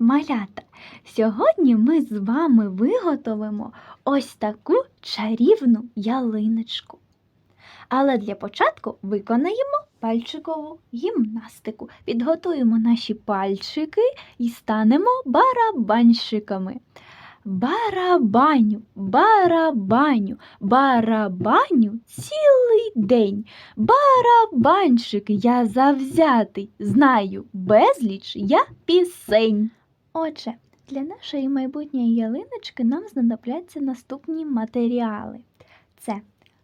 малята! Сьогодні ми з вами виготовимо ось таку чарівну ялиночку. Але для початку виконаємо пальчикову гімнастику. Підготуємо наші пальчики і станемо барабанщиками. Барабаню, барабаню, барабаню цілий день. Барабанщик я завзятий, знаю безліч я пісень. Отже, для нашої майбутньої ялиночки нам знадобляться наступні матеріали: це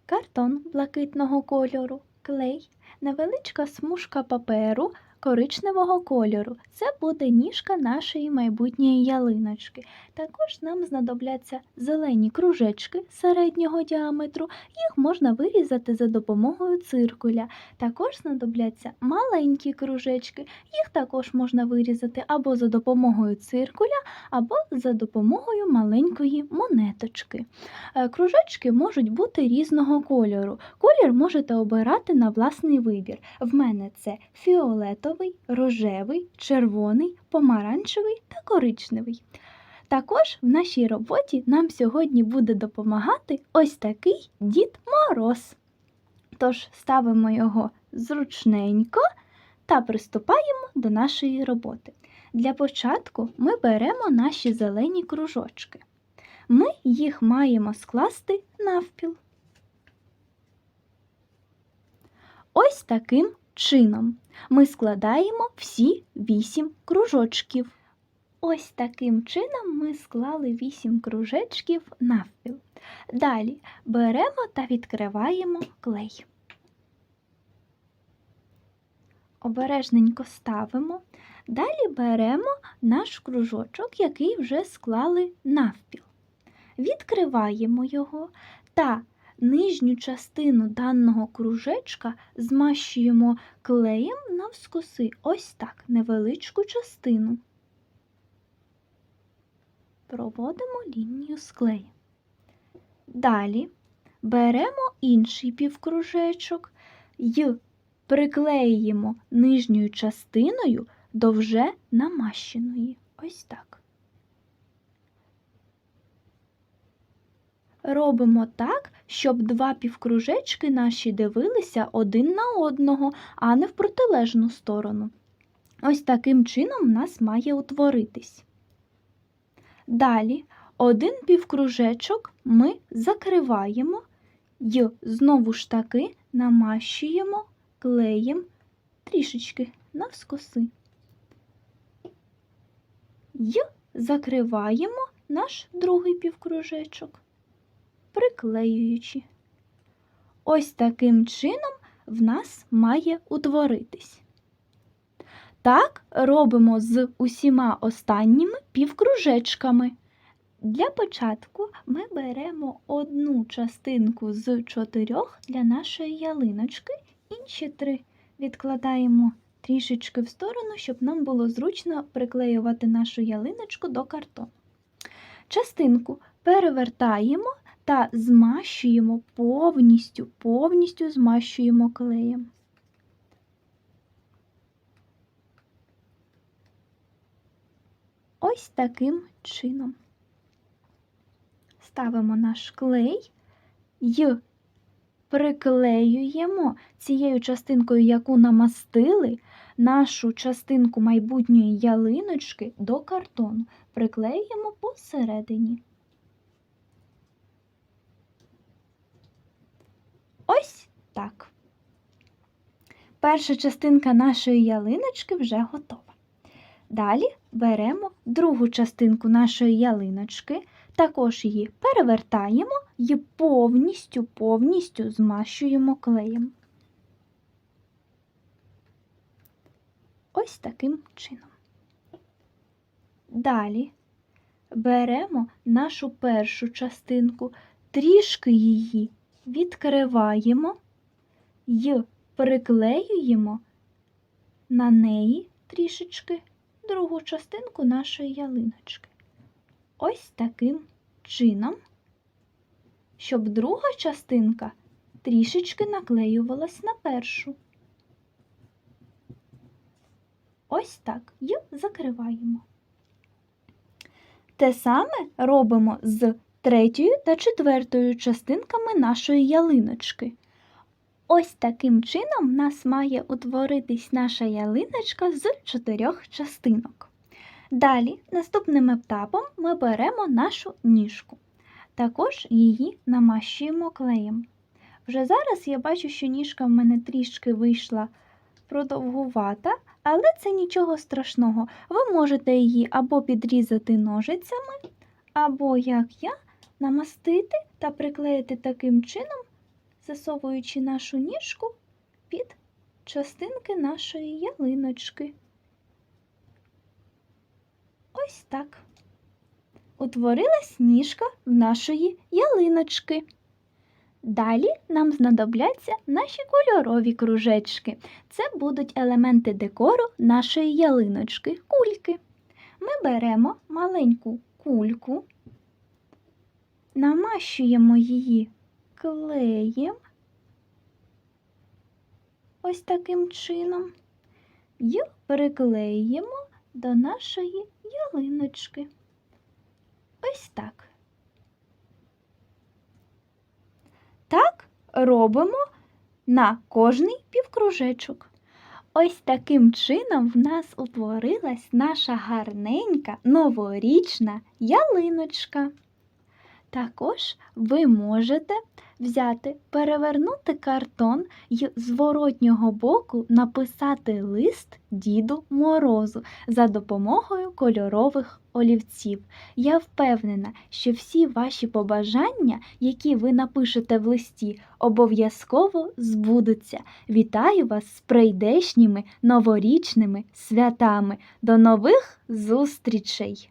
картон блакитного кольору, клей, невеличка смужка паперу коричневого кольору. Це буде ніжка нашої майбутньої ялиночки. Також нам знадобляться зелені кружечки середнього діаметру. Їх можна вирізати за допомогою циркуля. Також знадобляться маленькі кружечки. Їх також можна вирізати або за допомогою циркуля, або за допомогою маленької монеточки. Е, Кружечки можуть бути різного кольору. Колір можете обирати на власний вибір. В мене це фіолетовий, рожевий, червоний, помаранчевий та коричневий. Також в нашій роботі нам сьогодні буде допомагати ось такий Дід Мороз. Тож ставимо його зручненько та приступаємо до нашої роботи. Для початку ми беремо наші зелені кружочки. Ми їх маємо скласти навпіл. Ось таким чином ми складаємо всі вісім кружочків. Ось таким чином ми склали вісім кружечків навпіл. Далі беремо та відкриваємо клей. Обережненько ставимо. Далі беремо наш кружочок, який вже склали навпіл. Відкриваємо його та нижню частину даного кружечка змащуємо клеєм навскоси, ось так, невеличку частину. Проводимо лінію з клеєм. Далі беремо інший півкружечок і приклеїмо нижньою частиною до вже намащеної. Ось так. Робимо так, щоб два півкружечки наші дивилися один на одного, а не в протилежну сторону. Ось таким чином в нас має утворитись. Далі один півкружечок ми закриваємо і знову ж таки намащуємо клеєм трішечки навскоси. І закриваємо наш другий півкружечок, приклеюючи. Ось таким чином в нас має утворитись. Так робимо з усіма останніми півкружечками. Для початку ми беремо одну частинку з чотирьох для нашої ялиночки, інші три відкладаємо трішечки в сторону, щоб нам було зручно приклеювати нашу ялиночку до картону. Частинку перевертаємо та змащуємо повністю, повністю змащуємо клеєм. Ось таким чином. Ставимо наш клей і приклеюємо цією частинкою, яку намастили, нашу частинку майбутньої ялиночки до картону. Приклеюємо посередині. Ось так. Перша частинка нашої ялиночки вже готова. Далі беремо другу частинку нашої ялиночки, також її перевертаємо і повністю повністю змащуємо клеєм. Ось таким чином. Далі беремо нашу першу частинку, трішки її відкриваємо і приклеюємо на неї трішечки другу частинку нашої ялиночки. Ось таким чином, щоб друга частинка трішечки наклеювалась на першу. Ось так і закриваємо. Те саме робимо з третьою та четвертою частинками нашої ялиночки. Ось таким чином в нас має утворитись наша ялиночка з чотирьох частинок. Далі, наступним етапом ми беремо нашу ніжку. Також її намащуємо клеєм. Вже зараз я бачу, що ніжка в мене трішки вийшла продовгувата, але це нічого страшного. Ви можете її або підрізати ножицями, або, як я, намастити та приклеїти таким чином, засовуючи нашу ніжку під частинки нашої ялиночки. Ось так. Утворилась ніжка в нашої ялиночки. Далі нам знадобляться наші кольорові кружечки. Це будуть елементи декору нашої ялиночки, кульки. Ми беремо маленьку кульку, намащуємо її клеєм ось таким чином і приклеїмо до нашої ялиночки. Ось так. Так робимо на кожний півкружечок. Ось таким чином в нас утворилась наша гарненька новорічна ялиночка. Також ви можете взяти, перевернути картон і з воротнього боку написати лист Діду Морозу за допомогою кольорових олівців. Я впевнена, що всі ваші побажання, які ви напишете в листі, обов'язково збудуться. Вітаю вас з прийдешніми новорічними святами. До нових зустрічей!